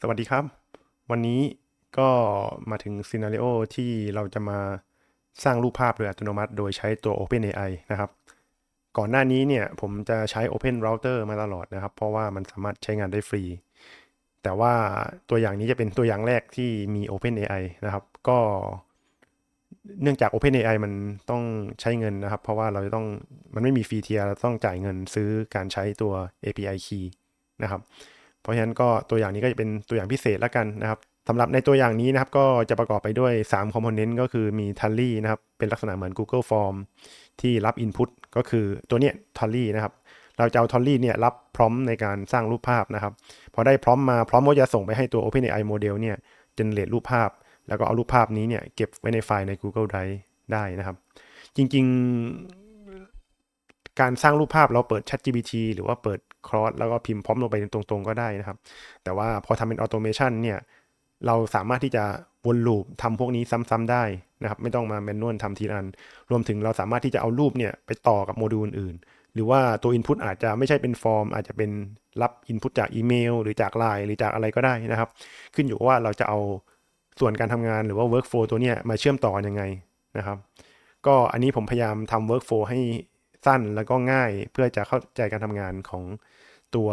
สวัสดีครับ วันนี้ก็มาถึงซีนารีโอที่เราจะมาสร้างรูปภาพโดยอัตโนมัติ โดยใช้ตัว OpenAI นะครับ ก่อนหน้านี้เนี่ยผมจะใช้ Open Router มาตลอดนะครับ เพราะว่ามันสามารถใช้งานได้ฟรี แต่ว่าตัวอย่างนี้จะเป็นตัวอย่างแรกที่มี OpenAI นะครับ ก็เนื่องจาก OpenAI มันต้องใช้เงินนะครับ เพราะว่าเราจะต้องมันไม่มีฟรีเทียร์เราต้องจ่ายเงินซื้อการใช้ตัว API key นะครับ เพราะฉะนั้นก็ตัวอย่างนี้ก็จะเป็นตัวอย่างพิเศษแล้วกันนะครับสำหรับในตัวอย่างนี้นะครับก็จะประกอบไปด้วย3 component ก็คือมี Tally นะครับ เป็นลักษณะเหมือน Google Form ที่รับ Input ก็คือตัวเนี้ย Tally นะครับ เราจะเอา Tally เนี่ยรับพร้อมในการสร้างรูปภาพนะครับ พอได้พร้อมมาพร้อมก็จะส่งไปให้ตัว OpenAI model เนี่ย generate รูปภาพ แล้วก็เอารูปภาพนี้เนี่ยเก็บไว้ในไฟล์ใน Google Drive ได้นะครับ จริงๆ การสร้างรูปภาพเราเปิด ChatGPT หรือว่าเปิด Claude แล้วก็พิมพ์พร้อมลงไปตรงๆก็ได้นะครับ แต่ว่าพอทำเป็น automation เนี่ยเราสามารถที่จะวนลูปทำพวกนี้ซ้ำๆได้นะครับ ไม่ต้องมาแมนนวลทำทีละอัน รวมถึงเราสามารถที่จะเอารูปเนี่ยไปต่อกับโมดูลอื่นหรือว่าตัว Input อาจจะไม่ใช่เป็นฟอร์ม อาจจะเป็นรับ Input จากอีเมล หรือจาก Line หรือจากอะไรก็ได้นะครับ ขึ้นอยู่ว่าเราจะเอาส่วนการทำงานหรือว่า workflow ตัวเนี้ยมาเชื่อมต่อกันยังไงนะครับ ก็อันนี้ผมพยายามทำ workflow ให้สั้นแล้วก็ง่ายเพื่อจะเข้าใจการทำงานของ ตัว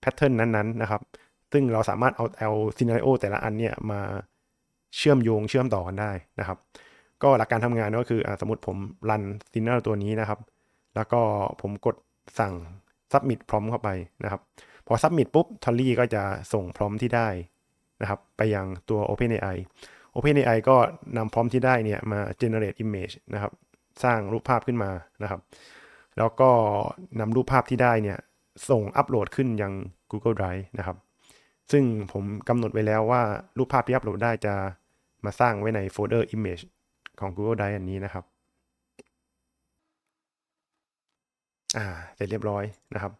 แพทเทิร์นนั้นๆนะครับ ซึ่งเราสามารถเอาเอาซีนารีโอแต่ละอันเนี่ยมาเชื่อมโยงเชื่อมต่อกันได้นะครับ ก็หลักการทำงานก็คืออสมมติผมรันซีนารีตัวนี้นะครับ แล้วก็ผมกดสั่ง submit พร้อมเข้าไปนะครับ พอ submit ปุ๊บ Tally ก็จะส่งพร้อมที่ได้นะครับ ไปยังตัว OpenAI OpenAI ก็นำพร้อมที่ได้เนี่ยมา generate image นะครับ สร้างรูปภาพขึ้นมานะครับ แล้วก็นำรูปภาพที่ได้เนี่ย ส่งอัปโหลดขึ้นยัง Google Drive นะครับ ซึ่งผมกำหนดไว้แล้วว่ารูปภาพที่อัปโหลดได้จะมาสร้างไว้ในโฟลเดอร์ image ของ Google Drive อันนี้นะครับ อ่าเสร็จเรียบร้อยนะครับ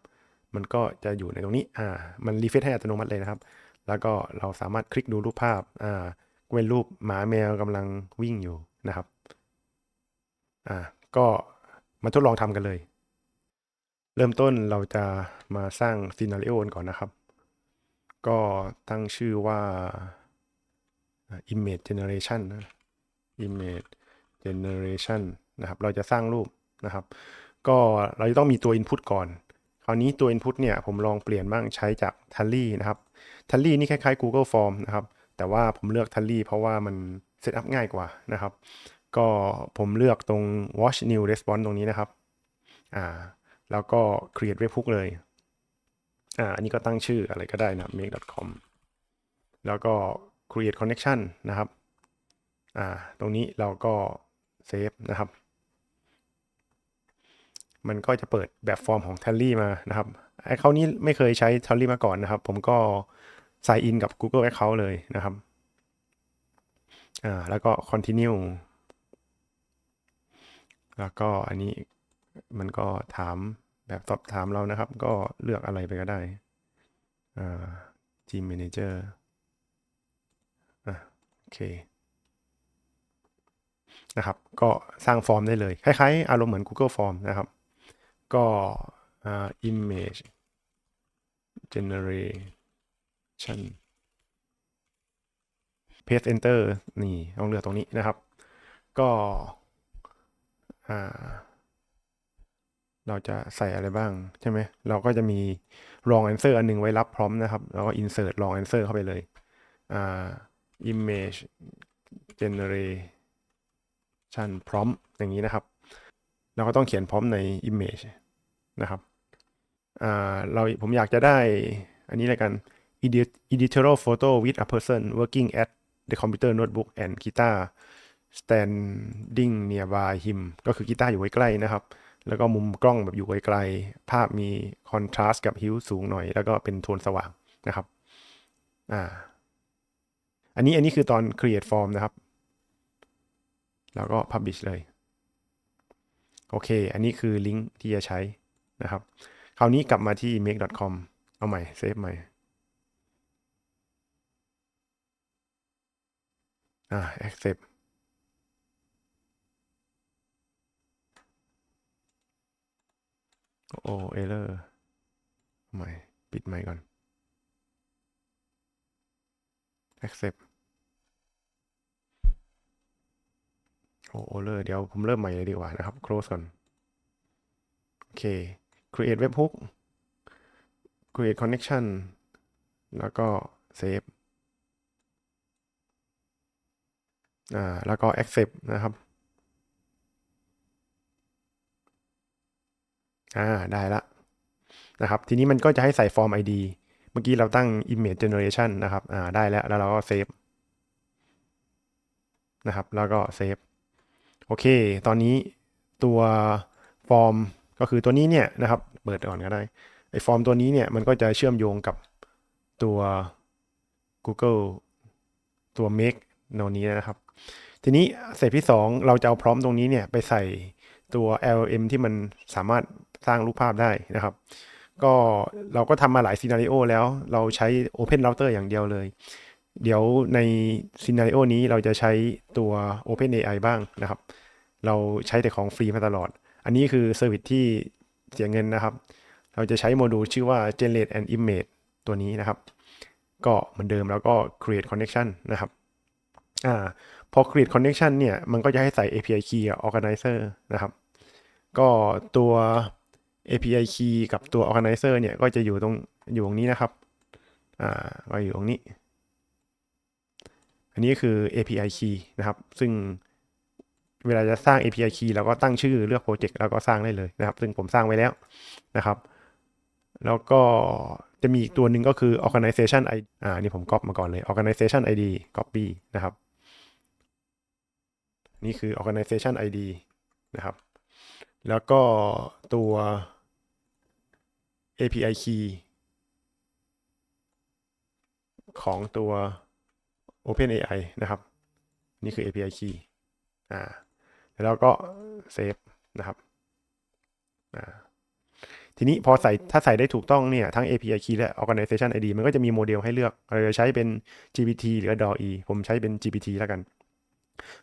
มันก็จะอยู่ในตรงนี้ อ่า มันรีเฟซให้อัตโนมัติเลยนะครับ แล้วก็เราสามารถคลิกดูรูปภาพ อ่าเป็นรูปหมาแมวกำลังวิ่งอยู่นะครับ อ่า ก็มาทดลองทำกันเลย ริ่มต้นเราจะมาสร้างซีนารีโอก่อนนะครับ ก็ตั้งชื่อว่า image generation นะ image generation นะครับ เราจะสร้างรูปนะครับ ก็เราจะต้องมีตัว input ก่อน คราวนี้ตัว input เนี่ยผมลองเปลี่ยนบ้างใช้จาก Tally นะครับ Tally นี่คล้ายๆ Google Form นะครับ แต่ว่าผมเลือก Tally เพราะว่ามันเซตอัพง่ายกว่านะครับ ก็ผมเลือกตรง watch new response ตรงนี้นะครับ อ่า แล้วก็ create webhook เลยอ่าอันนี้ก็ตั้งชื่ออะไรก็ได้นะ make.com แล้วก็ create connection นะครับอ่าตรงนี้เราก็เซฟนะครับ มันก็จะเปิดแบบฟอร์มของ Tally มานะครับไอ้เขานี้ไม่เคยใช้ Tally มาก่อนนะครับ ผมก็ sign in กับ Google Account เลยนะครับอ่าแล้วก็ continue แล้วก็อันนี้มันก็ถาม แบบสอบถามเรานะครับ ก็เลือกอะไรไปก็ได้อ่า Team Manager อะโอเคนะครับ ก็สร้างฟอร์มได้เลย คล้ายๆ อารมณ์เหมือน Google Form นะครับ ก็อ่า image generation paste enter นี่ต้องเลือกตรงนี้นะครับ ก็อ่า เราจะใส่อะไรบ้างใช่ไหมเราก็จะมีลองอันเซอร์อันหนึ่งไว้รับพร้อมนะครับ แล้วก็ insert long นเซอร์เข้าไปเลยอ่า image generation พร้อมอย่างนี้นะครับ เราก็ต้องเขียนพร้อมใน image นะครับอ่าเราผมอยากจะได้อันนี้เลยกัน editorial photo with a person working at the computer notebook and guitar standing nearby him ก็คือกีตาร์อยู่ใกล้ๆนะครับ แล้วก็มุมกล้องแบบอยู่ไกลๆภาพมีคอนทราสต์กับฮิวสูงหน่อย แล้วก็เป็นโทนสว่างนะครับอ่าอันนี้อันนี้คือตอน create form นะครับ แล้วก็ publish เลย โอเค อันนี้คือลิงก์ที่จะใช้นะครับ คราวนี้กลับมาที่ make.com เอาใหม่เซฟใหม่อ่า accept โอ้ error ใหม่ปิดใหม่ก่อน accept โอ้โอเลอร์เดี๋ยวผมเริ่มใหม่เลยดีกว่านะครับ close ก่อน โอเค create webhook create connection แล้วก็ save อ่า แล้วก็ accept นะครับ อ่าได้ละนะครับ ทีนี้มันก็จะให้ใส่ form ID เมื่อกี้เราตั้ง image generation นะครับอ่าได้แล้ว แล้วเราก็ save นะครับ แล้วก็ save โอเค ตอนนี้ตัวฟอร์มก็คือตัวนี้เนี่ยนะครับ เปิดก่อนก็ได้ไอ้ฟอร์มตัวนี้เนี่ยมันก็จะเชื่อมโยงกับตัว Google ตัว Make โนนี้นะครับ ทีนี้เสร็จที่ 2 เราจะเอาพร้อมตรงนี้เนี่ยไปใส่ ตัว LLM ที่มันสามารถสร้างรูปภาพได้นะครับ ก็เราก็ทำมาหลายซีนารีโอแล้วเราใช้ Open Router อย่างเดียวเลย เดี๋ยวในซีนารีโอนี้เราจะใช้ตัว OpenAI บ้างนะครับ เราใช้แต่ของฟรีมาตลอด อันนี้คือเซอร์วิสที่เสียเงินนะครับ เราจะใช้โมดูลชื่อว่า generate an image ตัวนี้นะครับ ก็เหมือนเดิมแล้วก็ create connection นะครับอ่าพอ create connection เนี่ย มันก็จะให้ใส่ API key กับ organizer นะครับ ก็ตัว API key กับตัว organizer เนี่ย ก็จะอยู่ตรงอยู่ตรงนี้นะครับ อ่า ก็อยู่ตรงนี้ อันนี้คือ API key นะครับ ซึ่งเวลาจะสร้าง API key เราก็ตั้งชื่อเลือกโปรเจกต์แล้วก็สร้างได้เลยนะครับ ซึ่งผมสร้างไว้แล้วนะครับ แล้วก็จะมีอีกตัวหนึ่งก็คือ organization ID อ่า นี่ผมก๊อปมาก่อนเลย organization ID copy นะครับ นี่คือ organization ID นะครับ แล้วก็ตัว API key ของตัว OpenAI นะครับ นี่คือ API key อ่าแล้วก็เซฟนะครับอ่าทีนี้พอใส่ถ้าใส่ได้ถูกต้องเนี่ย ทั้ง API key และ organization ID มันก็จะมีโมเดลให้เลือกเราจะใช้เป็น GPT หรือ DALL-E ผมใช้เป็น GPT แล้วกัน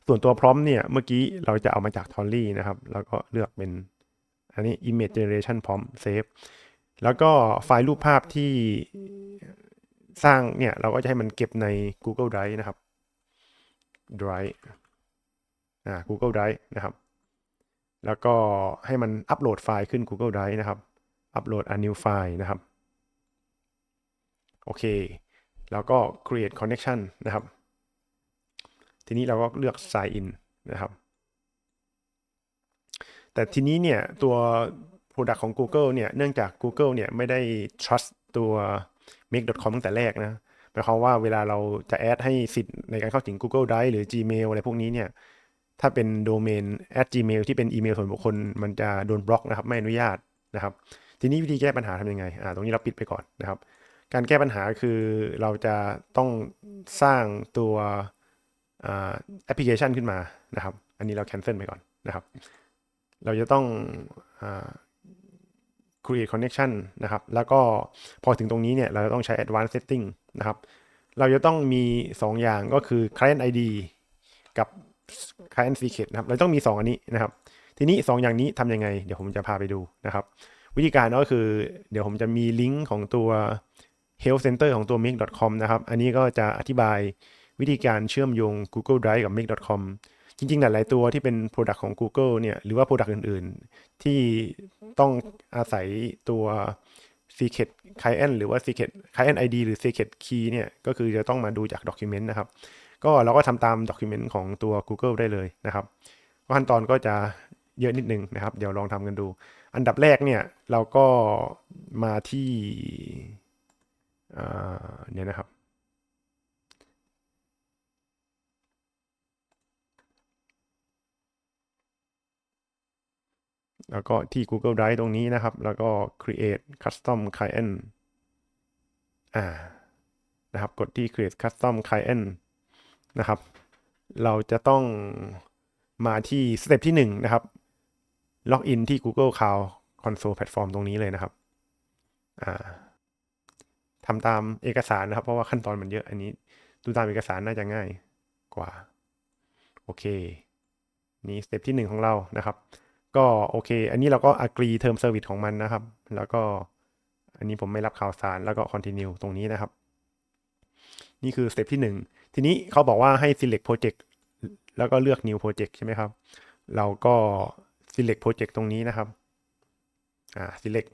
ส่วนตัวพร้อมเนี่ยเมื่อกี้เราจะเอามาจาก Tolly นะครับ แล้วก็เลือกเป็นอันนี้ image generation พร้อม save แล้วก็ไฟล์รูปภาพที่สร้างเนี่ย เราก็จะให้มันเก็บใน Google Drive นะครับ Drive อ่า Google Drive นะครับ แล้วก็ให้มันอัปโหลดไฟล์ขึ้น Google Drive นะครับอัปโหลด a new file นะครับ โอเค แล้วก็ create connection นะครับ ทีนี้เราก็เลือก sign in นะครับ แต่ทีนี้เนี่ยตัว Product ของ Google เนี่ย เนื่องจาก Google เนี่ยไม่ได้ trust ตัว make.com ตั้งแต่แรกนะหมายความว่าเวลาเราจะแอดให้สิทธิ์ในการเข้าถึง Google Drive หรือ Gmail อะไรพวกนี้เนี่ย ถ้าเป็นโดเมน at gmail ที่เป็นอีเมลส่วนบุคคล มันจะโดนบล็อกนะครับ ไม่อนุญาตนะครับ ทีนี้วิธีแก้ปัญหาทำยังไง อ่า ตรงนี้เราปิดไปก่อนนะครับ การแก้ปัญหาคือเราจะต้องสร้างตัว แอปพลิเคชันขึ้นมานะครับ อันนี้เรา cancel ไปก่อนนะครับ เราจะต้อง create connection นะครับ แล้วก็พอถึงตรงนี้เนี่ยเราจะต้องใช้ advanced setting นะครับ เราจะต้องมี 2 อย่างก็คือ client ID กับ client secret นะครับ เราต้องมี 2 อันนี้นะครับ ทีนี้ 2 อย่างนี้ทำยังไง เดี๋ยวผมจะพาไปดูนะครับ วิธีการก็คือ เดี๋ยวผมจะมีลิงก์ของตัว health center ของตัว make.com นะครับ อันนี้ก็จะอธิบาย วิธีการเชื่อมโยง Google Drive กับ make.com จริงๆ หลายๆตัวที่เป็น Product ของ Google เนี่ยหรือว่า Product อื่นๆ ที่ต้องอาศัยตัว Secret Client หรือว่า Secret Client ID หรือ Secret Key เนี่ยก็คือจะต้องมาดูจาก Document นะครับ ก็เราก็ทำตาม Document ของตัว Google ได้เลยนะครับขั้นตอนก็จะเยอะนิดนึงนะครับ เดี๋ยวลองทำกันดู อันดับแรกเนี่ยเราก็มาที่เนี่ยนะครับ แล้วก็ที่ Google Drive ตรงนี้นะครับ แล้วก็ create custom client อ่านะครับ กดที่ create custom client นะครับ เราจะต้องมาที่สเต็ปที่1นะครับล็อกอินที่ Google Cloud Console Platform ตรงนี้เลยนะครับอ่าทำตามเอกสารนะครับ เพราะว่าขั้นตอนมันเยอะอันนี้ดูตามเอกสารน่าจะง่ายกว่า โอเค นี่สเต็ปที่ 1 ของเรานะครับ ก็โอเค อันนี้เราก็ agree term service ของมันนะครับ แล้วก็อันนี้ผมไม่รับข่าวสารแล้วก็ continue ตรงนี้นะครับ นี่คือสเต็ปที่หนึ่งทีนี้เขาบอกว่าให้ select project แล้วก็เลือก new project ใช่ไหมครับ เราก็ select project ตรงนี้นะครับ อ่า select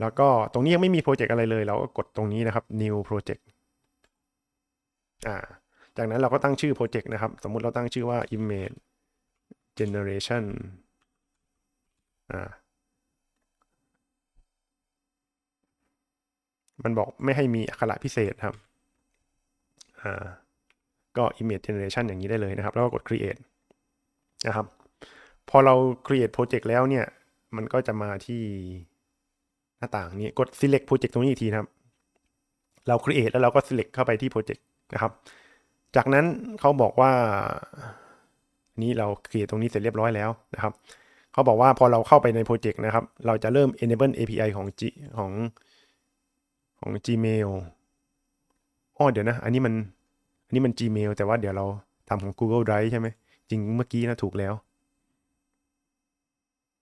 แล้วก็ตรงนี้ยังไม่มีโปรเจกต์อะไรเลย เราก็กดตรงนี้นะครับ new project อ่า จากนั้นเราก็ตั้งชื่อโปรเจกต์นะครับ สมมุติเราตั้งชื่อว่า image generation มันบอกไม่ให้มีอักขระพิเศษครับ อ่า ก็ image generation อย่างนี้ได้เลยนะครับ แล้วก็กด create นะครับ พอเรา create project แล้วเนี่ย มันก็จะมาที่หน้าต่างนี้กด select project ตรงนี้อีกทีนะครับ เรา create แล้วเราก็ select เข้าไปที่ project นะครับ จากนั้นเขาบอกว่า นี้เรา create ตรงนี้เสร็จเรียบร้อยแล้วนะครับ เขาบอกว่าพอเราเข้าไปในโปรเจกต์นะครับ เราจะเริ่ม enable API ของ G ของของ Gmail อ๋อเดี๋ยวนะ อันนี้มัน อันนี้มัน Gmail แต่ว่าเดี๋ยวเราทำของ Google Drive ใช่ไหม จริงเมื่อกี้นะถูกแล้ว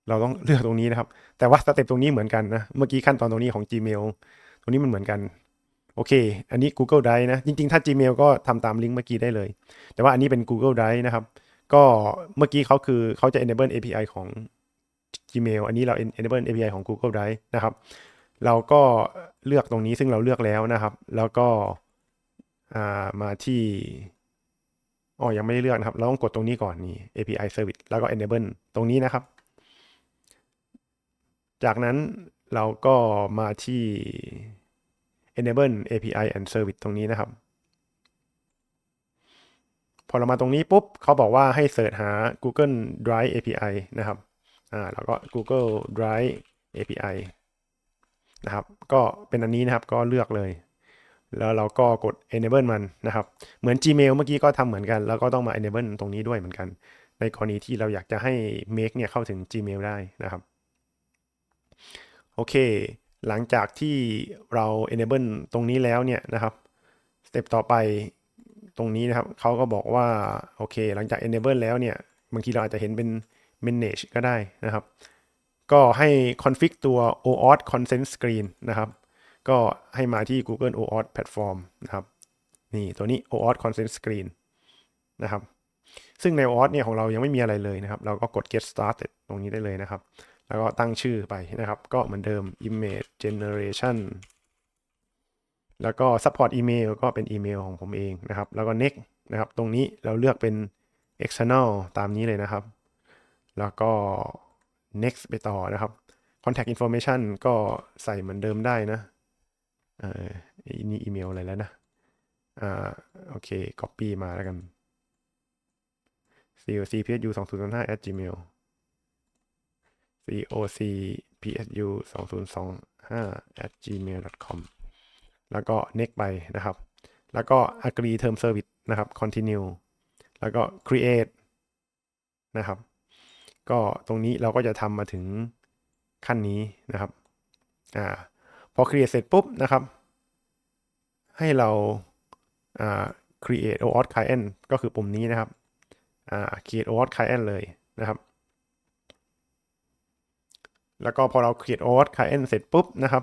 เราต้องเลือกตรงนี้นะครับ แต่ว่าสเต็ปตรงนี้เหมือนกันนะ เมื่อกี้ขั้นตอนตรงนี้ของ Gmail ตรงนี้มันเหมือนกัน โอเค อันนี้ Google Drive นะ จริง ๆ ถ้า Gmail ก็ทำตามลิงก์เมื่อกี้ได้เลย แต่ว่าอันนี้เป็น Google Drive นะครับ ก็เมื่อกี้เขาคือเขาจะ enable API ของ Gmail อันนี้เรา enable API ของ Google Drive นะครับ เราก็เลือกตรงนี้ซึ่งเราเลือกแล้วนะครับ แล้วก็มาที่อ๋อยังไม่ได้เลือกนะครับ เราต้องกดตรงนี้ก่อนนี่ API Service แล้วก็ enable ตรงนี้นะครับ จากนั้นเราก็มาที่ enable API and service ตรงนี้นะครับ พอเรามาตรงนี้ปุ๊บเขาบอกว่าให้เสิร์ชหา Google Drive API นะครับอ่าแล้วก็ Google Drive API นะครับ ก็เป็นอันนี้นะครับก็เลือกเลย แล้วเราก็กด enable มันนะครับ เหมือน Gmail เมื่อกี้ก็ทำเหมือนกัน แล้วก็ต้องมา enable ตรงนี้ด้วยเหมือนกัน ในกรณีที่เราอยากจะให้ Make เนี่ยเข้าถึง Gmail ได้นะครับ โอเค หลังจากที่เรา enable ตรงนี้แล้วเนี่ยนะครับ สเต็ปต่อไป ตรงนี้นะครับเขาก็บอกว่า โอเค หลังจาก enable แล้วเนี่ย บางทีเราอาจจะเห็นเป็น manage ก็ได้นะครับ ก็ให้ config ตัว OAuth consent screen นะครับ ก็ให้มาที่ Google OAuth platform นะครับ นี่ตัวนี้ OAuth consent screen นะครับ ซึ่งใน OAuth เนี่ยของเรายังไม่มีอะไรเลยนะครับ เราก็กด get started ตรงนี้ได้เลยนะครับ แล้วก็ตั้งชื่อไปนะครับ ก็เหมือนเดิม image generation แล้วก็ support email ก็เป็นอีเมลของผมเองนะครับ แล้วก็ next นะครับ ตรงนี้เราเลือกเป็น external ตามนี้เลยนะครับ แล้วก็ next ไปต่อนะครับ contact information ก็ใส่เหมือนเดิมได้นะเออนี่อีเมลอะไรแล้วนะอ่าโอเค copy มาแล้วกัน cocpsu 2 0 2 5 at gmail cocpsu 2 0 2 5 at gmail com แล้วก็ next ไปนะครับ แล้วก็ agree term service นะครับ continue แล้วก็ create นะครับ ก็ตรงนี้เราก็จะทำมาถึงขั้นนี้นะครับ อ่า พอ create เสร็จปุ๊บนะครับ ให้เรา อ่า create OAuth client ก็คือปุ่มนี้นะครับ อ่า create OAuth client เลยนะครับ แล้วก็พอเรา create OAuth client เสร็จปุ๊บนะครับ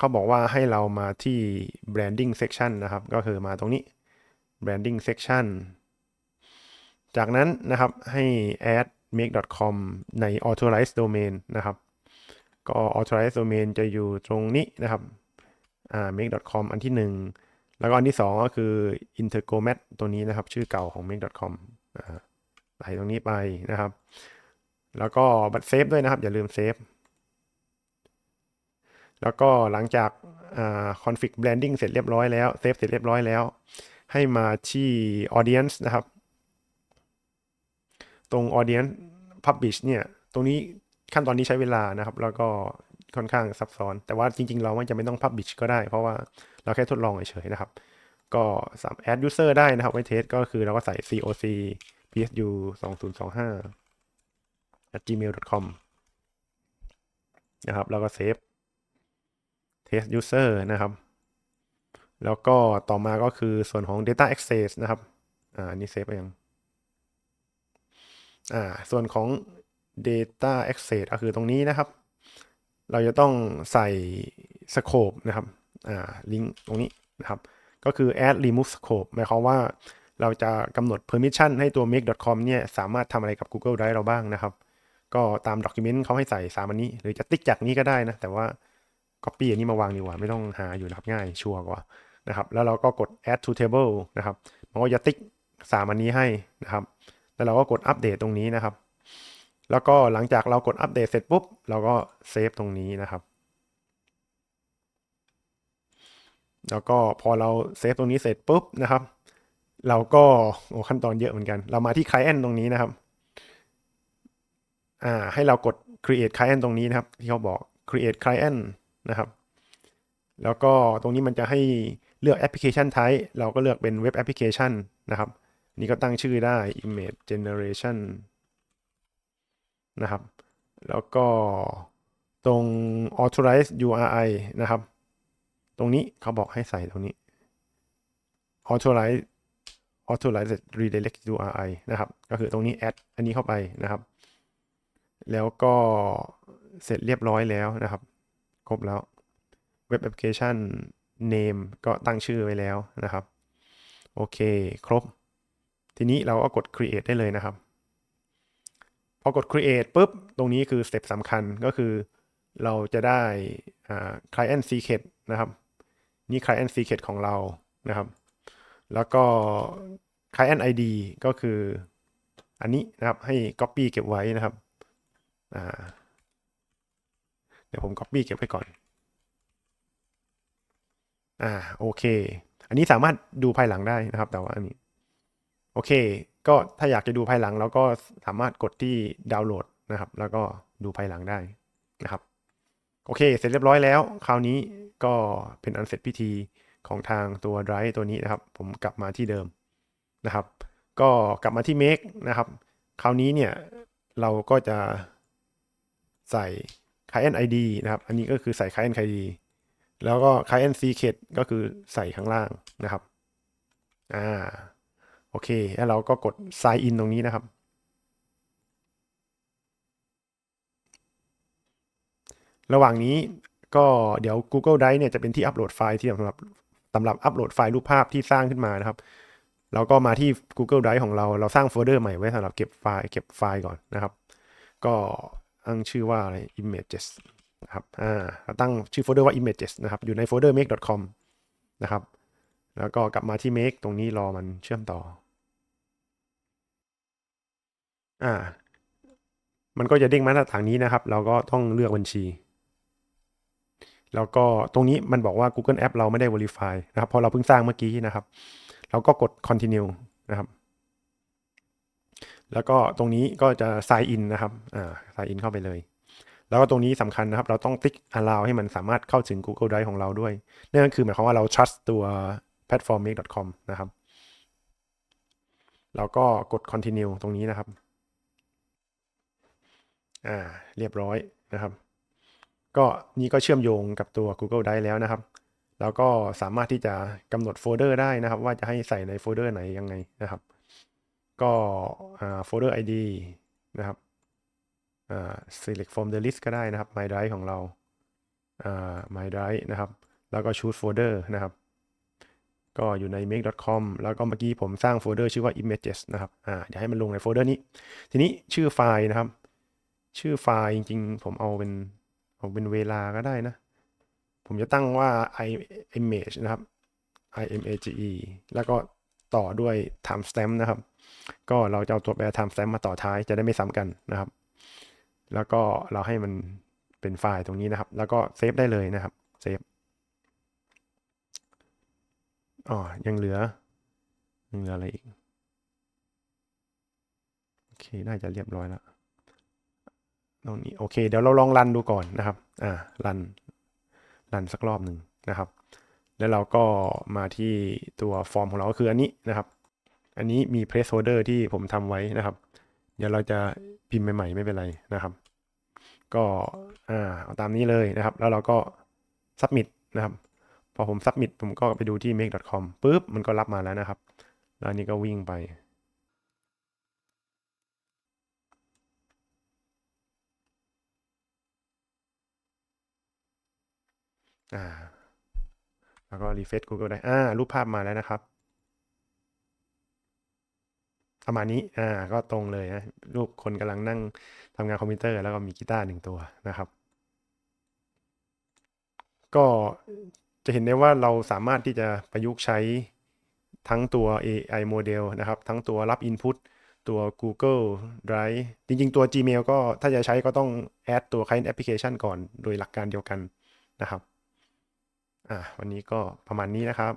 เขาบอกว่าให้เรามาที่ branding section นะครับ ก็คือมาตรงนี้ branding section จากนั้นนะครับให้ add make.com ใน authorized domain นะครับ ก็ authorized domain จะอยู่ตรงนี้นะครับอ่า make.com อันที่หนึ่งแล้วก็อันที่สองก็คือ intergomat ตัวนี้นะครับ ชื่อเก่าของ make.com อ่าใส่ตรงนี้ไปนะครับ แล้วก็บัตรเซฟด้วยนะครับ อย่าลืมเซฟ แล้วก็หลังจากคอ่า config branding เสร็จเรียบร้อยแล้วเซฟเสร็จเรียบร้อยแล้ว ให้มาที่ audience นะครับ ตรง audience publish เนี่ยตรงนี้ขั้นตอนนี้ใช้เวลานะครับ แล้วก็ค่อนข้างซับซ้อน แต่ว่าจริง ๆ เราไม่จำเป็นต้อง publish ก็ได้ เพราะว่าเราแค่ทดลองเฉยๆนะครับ ก็สามารถ add user ได้นะครับไว้เทสก็คือเราก็ใส่ coc psu 2025 at gmail.com นะครับ แล้วก็เซฟ test user นะครับ แล้วก็ต่อมาก็คือส่วนของ data access นะครับอ่านี้เซฟไปยังอ่าส่วนของ data access ก็คือตรงนี้นะครับ เราจะต้องใส่ scope นะครับอ่าลิงก์ตรงนี้นะครับ ก็คือ add remove scope หมายความว่าเราจะกำหนด permission ให้ตัว make.com เนี่ยสามารถทำอะไรกับ Google Drive เราบ้างนะครับ ก็ตาม document เขาให้ใส่3อันนี้ หรือจะติ๊กจากนี้ก็ได้นะ แต่ว่า copy อันนี้มาวางดีกว่า ไม่ต้องหาอยู่นะครับง่ายชัวร์กว่านะครับ แล้วเราก็กด add to table นะครับมันก็จะติ๊ก3อันนี้ให้นะครับ แล้วเราก็กดอัปเดตตรงนี้นะครับ แล้วก็หลังจากเรากดอัปเดตเสร็จปุ๊บ เราก็เซฟตรงนี้นะครับแล้วก็พอเราเซฟตรงนี้เสร็จปุ๊บนะครับ เราก็โอ้ขั้นตอนเยอะเหมือนกัน เรามาที่ client ตรงนี้นะครับอ่าให้เรากด create client ตรงนี้นะครับ ที่เขาบอก create client นะครับ แล้วก็ตรงนี้มันจะให้เลือก application type เราก็เลือกเป็น web application นะครับ นี่ก็ตั้งชื่อได้ image generation นะครับ แล้วก็ตรง authorize URI นะครับ ตรงนี้เขาบอกให้ใส่ตรงนี้ authorize authorize redirect URI นะครับ ก็คือตรงนี้ add อันนี้เข้าไปนะครับ แล้วก็เสร็จเรียบร้อยแล้วนะครับ ครบแล้ว Web Application Name ก็ตั้งชื่อไว้แล้วนะครับ โอเค ครบ ทีนี้เราก็กด Create ได้เลยนะครับ พอกด Create ปุ๊บ ตรงนี้คือสเต็ปสำคัญก็คือเราจะได้ Client Secret นะครับ นี่ Client Secret ของเรานะครับ แล้วก็ Client ID ก็คืออันนี้นะครับให้ Copy เก็บไว้นะครับ อ่า เดี๋ยวผม Copy เก็บไว้ก่อน อ่าโอเค อันนี้สามารถดูภายหลังได้นะครับ แต่ว่าอันนี้ โอเค ก็ถ้าอยากจะดูภายหลังเราก็สามารถกดที่ดาวน์โหลดนะครับ แล้วก็ดูภายหลังได้นะครับโอเค เสร็จเรียบร้อยแล้ว คราวนี้ก็เป็นอันเสร็จพิธีของทางตัว Drive ตัวนี้นะครับ ผมกลับมาที่เดิมนะครับ ก็กลับมาที่ Make นะครับ คราวนี้เนี่ย เราก็จะใส่ Client ID นะครับ อันนี้ก็คือใส่ Client ID แล้วก็ Client Secret ก็คือใส่ข้างล่างนะครับ อ่า โอเค แล้วเราก็กด sign in ตรงนี้นะครับ ระหว่างนี้ก็เดี๋ยว Google Drive เนี่ยจะเป็นที่อัปโหลดไฟล์ที่สำหรับสำหรับอัปโหลดไฟล์รูปภาพที่สร้างขึ้นมานะครับ เราก็มาที่ Google Drive ของเรา เราสร้างโฟลเดอร์ใหม่ไว้สำหรับเก็บไฟล์เก็บไฟล์ก่อนนะครับ ก็ ตั้งชื่อว่าอะไร images นะครับ อ่าตั้งชื่อโฟลเดอร์ว่า images นะครับ อยู่ในโฟลเดอร์ make.com นะครับ แล้วก็กลับมาที่ make ตรงนี้รอมันเชื่อมต่อ อ่า มันก็จะเด้งมาหน้าต่างนี้นะครับ เราก็ต้องเลือกบัญชี แล้วก็ตรงนี้มันบอกว่า Google App เราไม่ได้ Verify นะครับเพราะเราเพิ่งสร้างเมื่อกี้นะครับ เราก็กด Continue นะครับ แล้วก็ตรงนี้ก็จะ Sign In นะครับอ่า Sign In เข้าไปเลย แล้วก็ตรงนี้สำคัญนะครับ เราต้องติ๊ก allow ให้มันสามารถเข้าถึง Google Drive ของเราด้วยนั่นก็คือหมายความว่าเรา trust ตัว platform make.com นะครับเราก็กด continue ตรงนี้นะครับ อ่า เรียบร้อยนะครับ ก็นี่ก็เชื่อมโยงกับตัว Google Drive แล้วนะครับ แล้วก็สามารถที่จะกำหนดโฟลเดอร์ได้นะครับ ว่าจะให้ใส่ในโฟลเดอร์ไหนยังไงนะครับ ก็โฟลเดอร์ ID นะครับ select from the list ก็ได้นะครับ my drive ของเรา my drive นะครับ แล้วก็ choose folder นะครับ ก็อยู่ใน make.com แล้วก็เมื่อกี้ผมสร้างโฟลเดอร์ชื่อว่า images นะครับอ่าเดี๋ยวให้มันลงในโฟลเดอร์นี้ ทีนี้ชื่อไฟล์นะครับ ชื่อไฟล์จริงๆ ผมเอาเป็นเอาเป็นเวลาก็ได้นะ ผมจะตั้งว่า i image นะครับ image แล้วก็ต่อด้วย timestamp นะครับ ก็เราจะเอาตัวแปร timestamp มาต่อท้ายจะได้ไม่ซ้ำกันนะครับ แล้วก็เราให้มันเป็นไฟล์ตรงนี้นะครับ แล้วก็เซฟได้เลยนะครับเซฟอ๋อยังเหลือยังเหลืออะไรอีกโอเคน่าจะเรียบร้อยแล้วตรงนี้โอเค เดี๋ยวเราลองรันดูก่อนนะครับ อ่ารันรันสักรอบหนึ่งนะครับ แล้วเราก็มาที่ตัวฟอร์มของเราก็คืออันนี้นะครับ อันนี้มี placeholder ที่ผมทำไว้นะครับ เดี๋ยวเราจะพิมพ์ใหม่ๆไม่เป็นไรนะครับ ก็อ่าเอาตามนี้เลยนะครับ แล้วเราก็ submit นะครับ พอผม submit ผมก็ไปดูที่ make.com ปุ๊บ มันก็รับมาแล้วนะครับ แล้วอันนี้ก็วิ่งไปอ่าแล้วก็ refresh Google ได้ อ่า รูปภาพมาแล้วนะครับ ประมาณนี้อ่าก็ตรงเลยนะรูปคนกำลังนั่งทำงานคอมพิวเตอร์ แล้วก็มีกีตาร์หนึ่งตัวนะครับ ก็จะเห็นได้ว่าเราสามารถที่จะประยุกต์ใช้ทั้งตัว AI โมเดลนะครับ ทั้งตัวรับ Input ตัว Google Drive จริง ๆ ตัว Gmail ก็ถ้าจะใช้ก็ต้องแอดตัว Client Application ก่อนโดยหลักการเดียวกันนะครับ อ่าวันนี้ก็ประมาณนี้นะครับ